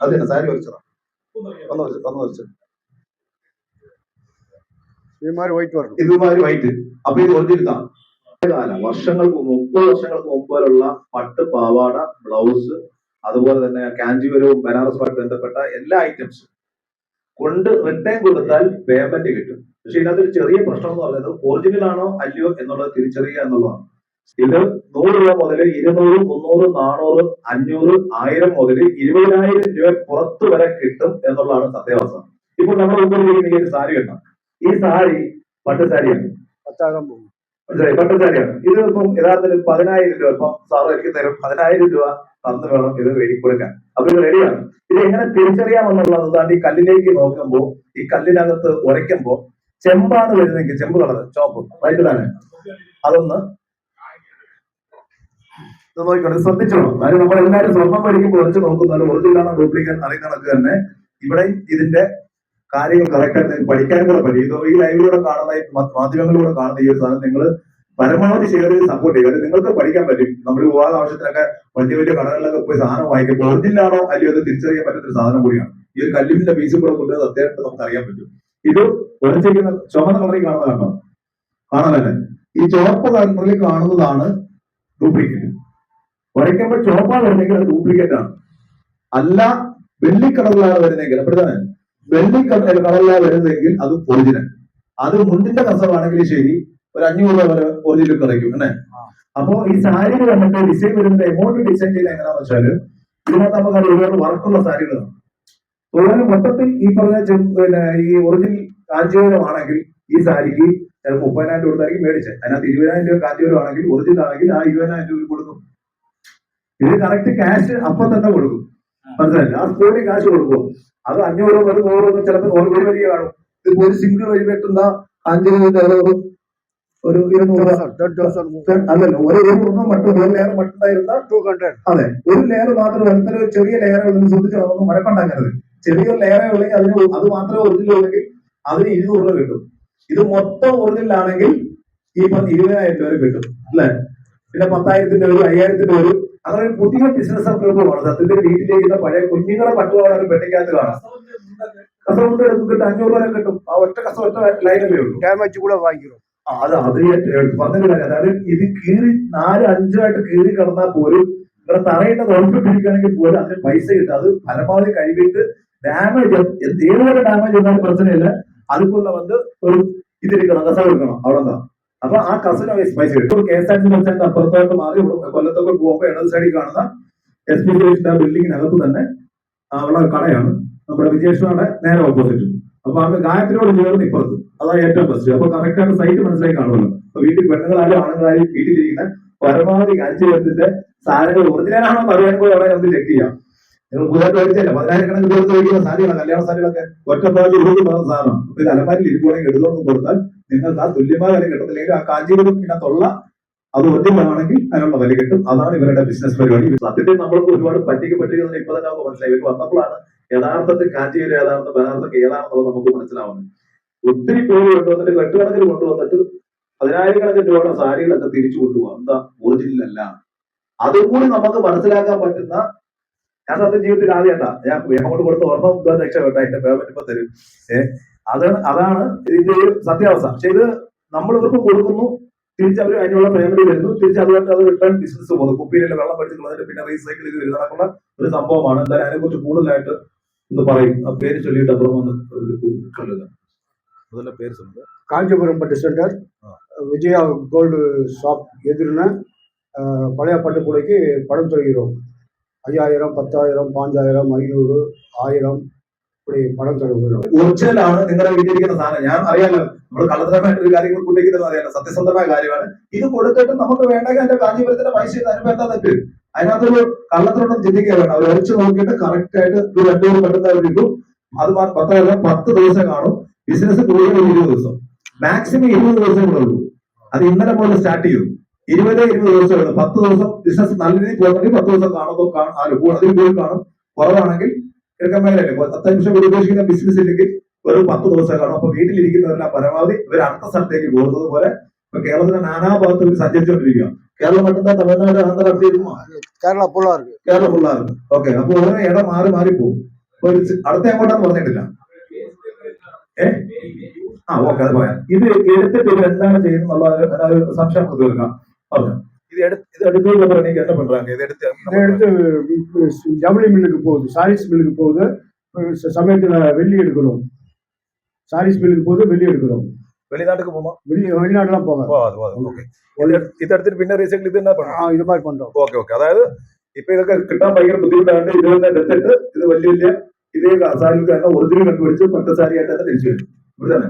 അത് തന്നെ സാരി വരച്ചതാ ഒന്ന് ഇമാര് വൈറ്റ് വൈറ്റ് അപ്പൊ ഇത് ഒറിജിനൽ കാല വർഷങ്ങൾക്ക് മുപ്പത് വർഷങ്ങൾക്ക് മുമ്പ് വരെയുള്ള പട്ട് പാവാട ബ്ലൗസ് അതുപോലെ തന്നെ കാഞ്ചീപുരവും ബനാറസുമായിട്ട് ബന്ധപ്പെട്ട എല്ലാ ഐറ്റംസും കൊണ്ട് റിട്ടേൺ കൊടുത്താൽ പേയ്മെന്റ് കിട്ടും. പക്ഷെ ഇതിനകത്തൊരു ചെറിയ പ്രശ്നം എന്ന് പറയുന്നത് ഒറിജിനൽ ആണോ അല്ലയോ എന്നുള്ളത് തിരിച്ചറിയുക എന്നുള്ളതാണ്. ഇത് നൂറ് രൂപ മുതൽ ഇരുന്നൂറ് മുന്നൂറ് നാനൂറ് അഞ്ഞൂറ് ആയിരം മുതൽ ഇരുപതിനായിരം രൂപ പുറത്ത് വരെ കിട്ടും എന്നുള്ളതാണ് സത്യാവസ്ഥ. ഇപ്പൊ നമ്മൾ മുമ്പിൽ ഈ ഒരു സാരി കിട്ടണം ഈ സാരി പട്ട് സാരിയാണ് മനസ്സിലായി? പട്ട് സാരിയാണ് ഇത് ഇപ്പം യഥാർത്ഥത്തിൽ പതിനായിരം രൂപ ഇപ്പം സാറ് എനിക്ക് തരും. പതിനായിരം രൂപ തന്നു വേണം ഇത് റെഡി കൊടുക്കാൻ. അപ്പൊ ഇത് റെഡിയാണ് ഇത് എങ്ങനെ തിരിച്ചറിയാമെന്നുള്ളത് ദാണ്ട് ഈ കല്ലിലേക്ക് നോക്കുമ്പോൾ ഈ കല്ലിനകത്ത് ഉരയ്ക്കുമ്പോൾ ചെമ്പാണ് വരുന്നെങ്കിൽ ചെമ്പ് കളർ ചോപ്പ് വൈകിട്ട് തന്നെ അതൊന്ന് ഇത് ശ്രദ്ധിച്ചോളൂ. കാര്യം നമ്മൾ എല്ലാവരും സ്വർണം മേടിക്കുമ്പോൾ ഉറച്ചു നോക്കുന്നത് ഒറിജിനലാണോ ഡ്യൂപ്ലിക്കേറ്റ് അറിയുന്ന കണക്ക് തന്നെ ഇവിടെ ഇതിന്റെ കാര്യങ്ങൾ കറക്റ്റ് പഠിക്കാൻ കൂടെ പറ്റും. ഈ ലൈവിലൂടെ കാണുന്ന മാധ്യമങ്ങളിലൂടെ കാണുന്ന ഈ ഒരു സാധനം നിങ്ങൾ പരമാവധി ഷെയർ ചെയ്ത് സപ്പോർട്ട് ചെയ്യുക. നിങ്ങൾക്ക് പഠിക്കാൻ പറ്റും. നമ്മൾ വിവാഹ ആവശ്യത്തിനൊക്കെ വലിയ വലിയ കടകളിലൊക്കെ പോയി സാധനം വാങ്ങിക്കുമ്പോൾ ഒറിജിനലാണോ അല്ലയോ അത് തിരിച്ചറിയാൻ പറ്റുന്ന ഒരു സാധനം കൂടിയാണ്. ഈ ഒരു കല്ലിന്റെ പീസ് കൂടെ കൊണ്ടുവന്നത് അത്യാവശ്യം നമുക്ക് അറിയാൻ പറ്റും. ഇത് വെളിച്ചിരിക്കുന്ന ചുമന്ന കളറിൽ കാണുന്ന കണ്ടോ കാണാനല്ലേ? ഈ ചുവപ്പ് കളറിൽ കാണുന്നതാണ് ഡ്യൂപ്ലിക്കേറ്റ് വരയ്ക്കുമ്പോൾ ചുവപ്പാണ് വരുന്നെങ്കിൽ അത് ഡ്യൂപ്ലിക്കേറ്റ് ആണ്. അല്ല വെള്ളി കളറിലാണ് വരുന്നെങ്കിൽ അപ്പോഴത്തെ വെള്ളി കളർ കളറിലാണ് വരുന്നതെങ്കിൽ അത് ഒറിജിനൽ അത് മുണ്ടിന്റെ കസവാണെങ്കിൽ ശരി ഒരു അഞ്ഞൂറ് രൂപ വരെ ഒറിജിനൽ കുറയ്ക്കും അല്ലേ? അപ്പോ ഈ സാരിയിൽ വന്നിട്ട് ഡിസൈൻ വരുന്നത് എമൗണ്ട് ഡിസൈൻ ചെയ്യുന്നത് എങ്ങനെയാണെന്ന് വെച്ചാൽ ഇതിനകത്ത് നമുക്ക് അത് ഒരുപാട് വർക്കുള്ള സാരികളാണ്. അതുപോലെ മൊത്തത്തിൽ ഈ പറഞ്ഞ പിന്നെ ഈ ഒറിജിനൽ കാഞ്ചീവരമാണെങ്കിൽ ഈ സാരിക്ക് ചിലപ്പോൾ മുപ്പതിനായിരം രൂപ കൊടുത്തായിരിക്കും മേടിച്ചത്. അതിനകത്ത് ഇരുപതിനായിരം രൂപ ആണെങ്കിൽ ഒറിജിനൽ ആണെങ്കിൽ ആ ഇരുപതിനായിരം രൂപ കൊടുക്കും. ഇത് കറക്റ്റ് ക്യാഷ് അപ്പൊ തന്നെ കൊടുക്കും. മനസ്സിലായില്ല? ആ സ്പോട്ടിൽ കാശ് കൊടുക്കും. അത് അഞ്ഞൂറ് ഒരു നൂറ് ചിലപ്പോൾ നൂറ് കോടി വരിക കാണും. ഇതിപ്പോ ഒരു സിംഗിൾ വഴി വെട്ടുന്ന അഞ്ച് ഒരു ഇരുന്നൂറ് അല്ലല്ലോ ഒരു ഇരുന്നൂറ് മട്ടും ഒരു ലെയർ മട്ടുണ്ടായിരുന്ന ടു ഹൺഡ്രഡ് അതെ. ഒരു ലെയർ മാത്രം എന്തൊരു ചെറിയ ലെയർ ഉള്ളത് ശ്രദ്ധിച്ച് നമുക്ക് മഴക്കുണ്ടാക്കരുത്. ചെറിയൊരു ലെയറേ ഉള്ളെങ്കിൽ അതിന് അത് മാത്രമേ ഒറിജിനൽ ഉള്ളെങ്കിൽ അതിന് ഇരുന്നൂറ് രൂപ കിട്ടും. ഇത് മൊത്തം ഒറിജിനൽ ആണെങ്കിൽ ഈ ഇരുപതിനായിരം രൂപ കിട്ടും. അല്ലെ? പിന്നെ പത്തായിരത്തിന്റെ ഒരു അയ്യായിരത്തിന്റെ ഒരു അങ്ങനെ ഒരു പുതിയ ബിസിനസ് സംരംഭമാണ് സത്യത്തിന്റെ വീട്ടിലേക്ക് പഴയ കുഞ്ഞുങ്ങളെ പട്ടുപാടാനും പെട്ടിക്കകത്ത് കാണാം. കസവുണ്ട് നമുക്ക് അഞ്ഞൂറ് രൂപ കിട്ടും. ആ ഒറ്റ കസവ് ഒറ്റ ലൈനല്ലേ ഉള്ളൂ. കൂടെ വാങ്ങിക്കണം? അത് അത് പറഞ്ഞൊരു അതായത് ഇത് കീറി നാല് അഞ്ചായിട്ട് കീറി കിടന്നാൽ പോലും ഇവിടെ തറയിട്ട് നോക്കിപ്പിടിക്കുകയാണെങ്കിൽ പോലും അതിന് പൈസ കിട്ടും. അത് പരമാവധി കഴിവിട്ട് ഡാമേജ് ഏതുവരെ ഡാമേജ് എന്നാലും പ്രശ്നമില്ല. അതുക്കുള്ള വന്ന് ഒരു ഇതിരിക്കണം കസവ് എടുക്കണം. അവിടെ അപ്പൊ ആ കസിന് പൈസ കിട്ടും K S R T bus അപ്പുറത്തോട്ട് മാറി കൊല്ലത്തൊക്കെ പോകുമ്പോൾ ഇടത് സൈഡിൽ കാണുന്ന എസ് പി ആ ബിൽഡിങ്ങിനകത്ത് തന്നെ ഉള്ള കടയാണ്. നമ്മുടെ വിജയകൃഷ്ണയുടെ നേരെ ഓപ്പോസിറ്റ് അപ്പൊ അത് ഗായത്രിയോട് ചേർന്ന് ഇപ്പുറത്ത്. അതാണ് ഏറ്റവും ബെസ്റ്റ് അപ്പൊ കറക്റ്റ് ആയിട്ട് സൈറ്റ് മനസ്സിലായി കാണുമല്ലോ. അപ്പൊ വീട്ടിൽ പെണ്ണുങ്ങളായാലും ആണുങ്ങളായാലും വീട്ടിലിരിക്കുന്ന പരമാവധി കാഴ്ചവെച്ചിട്ട് സാധനങ്ങൾ ഒറിജിനലാണോ അറിയാൻ പോയി അവിടെ നമുക്ക് ചെക്ക് ചെയ്യാം. നിങ്ങൾ പുതിയതായിട്ട് മേടിച്ചല്ലേ പതിനായിരക്കണക്കിന് കൊടുത്ത് വയ്ക്കുന്ന സാരികളാണ് കല്യാണ സാരികളൊക്കെ ഒറ്റ പ്രാവശ്യം ഇരുപത് പോകുന്ന സാധനം. അപ്പൊ ഇത് അലമാരിൽ ഇരിക്കുവാണെങ്കിൽ എടുത്തോണ്ട് കൊടുത്താൽ നിങ്ങൾക്ക് ആ തുല്യമായ വില കിട്ടത്തില്ലെങ്കിൽ ആ കാഞ്ചീപുരത്തിനകത്തുള്ള അത് ഒറ്റയാണെങ്കിൽ അതിനുള്ള വില കിട്ടും. അതാണ് ഇവരുടെ ബിസിനസ് പരിപാടി. സത്യത്തിൽ നമ്മൾക്ക് ഒരുപാട് പറ്റിക്കപ്പെട്ടിരിക്കുന്നത് ഇപ്പൊ തന്നെ നമുക്ക് മനസ്സിലായി. ഇവർക്ക് വന്നപ്പോഴാണ് യഥാർത്ഥത്തിൽ കാഞ്ചീപുരം ഏതാണെന്ന് യഥാർത്ഥത്തിൽ ഏതാണെന്നുള്ളത് നമുക്ക് മനസ്സിലാവുന്നത്. ഒത്തിരി പേര് കൊണ്ടുവന്നിട്ട് കെട്ടുകണക്കിന് കൊണ്ടുവന്നിട്ട് പതിനായിരക്കണക്കിന് രൂപയുടെ സാരികളൊക്കെ തിരിച്ചു കൊണ്ടുപോകാം. എന്താ? ഒറിജിനൽ അല്ല. അതുകൂടി നമുക്ക് മനസ്സിലാക്കാൻ പറ്റുന്ന ഞാൻ സ്വന്തം ജീവിതത്തിൽ ആദ്യമായിട്ടാ ഞാൻ അങ്ങോട്ട് കൊടുത്ത് ഓർമ്മ മുതൽ രക്ഷപ്പെട്ട അതിന്റെ പേയ്മെന്റ് ഇപ്പൊ തരും. ഏഹ് അതാണ് അതാണ് ഇതിന്റെ ഒരു സത്യാവസ്ഥ. പക്ഷെ ഇത് നമ്മൾ ഇവർക്ക് കൊടുക്കുന്നു തിരിച്ച് അവർ അതിനുള്ള പേയ്മെന്റ് വരുന്നു. തിരിച്ച് അതുകൊണ്ട് അത് റിട്ടേൺ ബിസിനസ് പോകുന്നു. കുപ്പിയിലെ വെള്ളം പഠിച്ചിട്ടുള്ളതിന് പിന്നെ റീസൈക്കിൾ ചെയ്ത് വരുന്നതിനുള്ള ഒരു സംഭവമാണ്. എന്തായാലും അതിനെക്കുറിച്ച് കൂടുതലായിട്ട് ഒന്ന് പറയും. ആ പേര് ചൊല്ലിയിട്ട് അപ്പുറം വന്ന് ചൊല്ലുക முதல்ல பேர் சொல்லுங்க Kanchipuram centre centre Vijaya gold shop எதிரின பழைய பட்டுக்கூடைக்கு படம் தொடர்கிறோம் ஐயாயிரம் பத்தாயிரம் பாஞ்சாயிரம் ஐநூறு ஆயிரம் இப்படி படம் தருகிறோம் ഒറിജിനൽ ആണ് നിങ്ങളുടെ വീട്ടിലിരിക്കുന്ന സാധനം ഞാൻ അറിയാലോ നമ്മൾ കള്ളത്തരമായിട്ട് ഒരു കാര്യങ്ങൾ കൊണ്ടിരിക്കുന്നത് അറിയാലോ സത്യസന്ധമായ കാര്യമാണ് ഇത് കൊടുത്തിട്ട് നമുക്ക് വേണ്ടെങ്കിൽ അതിന്റെ കാഞ്ചീപുരത്തിന്റെ പൈസ അനുഭവം എന്താ തെറ്റ് അതിനകത്തൊരു കള്ളത്തിനൊന്നും ചിന്തിക്കുക വേണ്ട അവർ ഒഴിച്ചു നോക്കിയിട്ട് കറക്റ്റ് ആയിട്ട് ഒരു രണ്ടു പറ്റുന്ന ഒരു ഇടും അത് മാ- പത്തായിരം പത്ത് ദിവസം കാണും ബിസിനസ് കൂടുതൽ ഇരുപത് ദിവസം മാക്സിമം ഇരുപത് ദിവസം കൂടെ ഉള്ളൂ അത് ഇന്നലെ മുതൽ സ്റ്റാർട്ട് ചെയ്തു ഇരുപത് ഇരുപത് ദിവസം പത്ത് ദിവസം ബിസിനസ് നല്ല രീതിയിൽ പോകണമെങ്കിൽ പത്ത് ദിവസം കാണുമ്പോൾ കാണും. കൂടുതൽ കൂടുതൽ കാണും. കുറവാണെങ്കിൽ കിഴക്കന്മാരല്ലേ അത്യാവശ്യം കൂടി ഉദ്ദേശിക്കുന്ന ബിസിനസ് ഇല്ലെങ്കിൽ ഒരു പത്ത് ദിവസം കാണും. അപ്പൊ വീട്ടിലിരിക്കുന്നവരെല്ലാം പരമാവധി ഇവർ അടുത്ത സ്ഥലത്തേക്ക് പോകുന്നത് പോലെ ഇപ്പൊ കേരളത്തിന്റെ നാനാ ഭാഗത്ത് ഇവർ സഞ്ചരിച്ചുകൊണ്ടിരിക്കുക കേരളം മറ്റന്നാ തമിഴ്നാട് ആന്ധ്ര കേരള പിള്ളേർക്ക്. കേരള പിള്ളേർക്ക്. ഓക്കെ അപ്പൊ ഉടനെ ഇട മാറി മാറി പോകും. അപ്പൊ അടുത്ത എങ്ങോട്ടാന്ന് പറഞ്ഞിട്ടില്ല. ഏ? ആ ഓക്കെ അത് പറയാം. ഇത് എടുത്തിട്ട് ഇവർ എന്താണ് ചെയ്യുന്നത് എന്നുള്ള സംശയം കൊടുത്തു പറഞ്ഞു ഇത് എടുത്ത് ഇത് എടുത്തോണ്ട് പറഞ്ഞെങ്കിൽ என்ன பண்றாங்க இது எடுத்து இதை எடுத்து ஜவுளி மில்லுக்கு போகுது சாரீஸ் மில்லுக்கு போகுது ச- சமயத்துல வெள்ளி எடுக்கிறோம் சாரீஸ் மில்லுக்கு போகுது வெள்ளி எடுக்கிறோம் வெளிநாட்டுக்கு போமா வெளி வெளிநாடுலாம் போங்க പോവാതെ പോവാതെ ഓക്കെ ഇതെടുത്തിട്ട് പിന്നെ റീസെന്റ് ഇത് എന്നാ പണം ஆ, இது மாதிரி பண்றோம் ഓക്കെ ഓക്കെ അതായത് ഇപ്പൊ ഇതൊക്കെ കിട്ടാൻ ഭയങ്കര ബുദ്ധിമുട്ടാണ്ട് ഇത് തന്നെ എടുത്തിട്ട് ഇത് വലിയ വലിയ ഇതേ സാരിക്ക് തന്നെ ഒറിജിനൽ കണ്ടുപിടിച്ച് പട്ട് സാരി ആയിട്ട് തന്നെ തിരിച്ചു വരും ഇവിടെ തന്നെ